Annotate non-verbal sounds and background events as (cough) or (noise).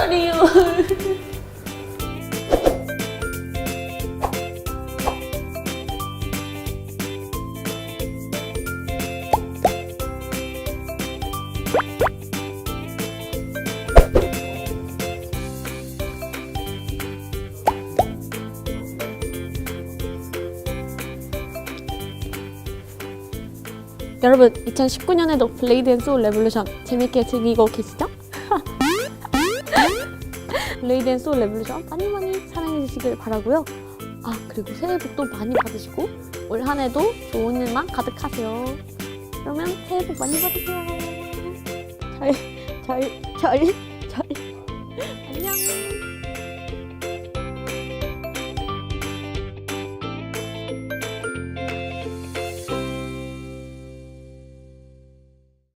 sorry. 여러분 2019년에도 블레이드 앤 소울 레볼루션 재밌게 즐기고 계시죠? 블레이드 앤 소울 레볼루션 많이 많이 사랑해 주시길 바라고요. 아 그리고 새해 복도 많이 받으시고 올 한 해도 좋은 일만 가득하세요. 그러면 새해 복 많이 받으세요. 잘, 잘, 잘, 잘. (laughs) 안녕.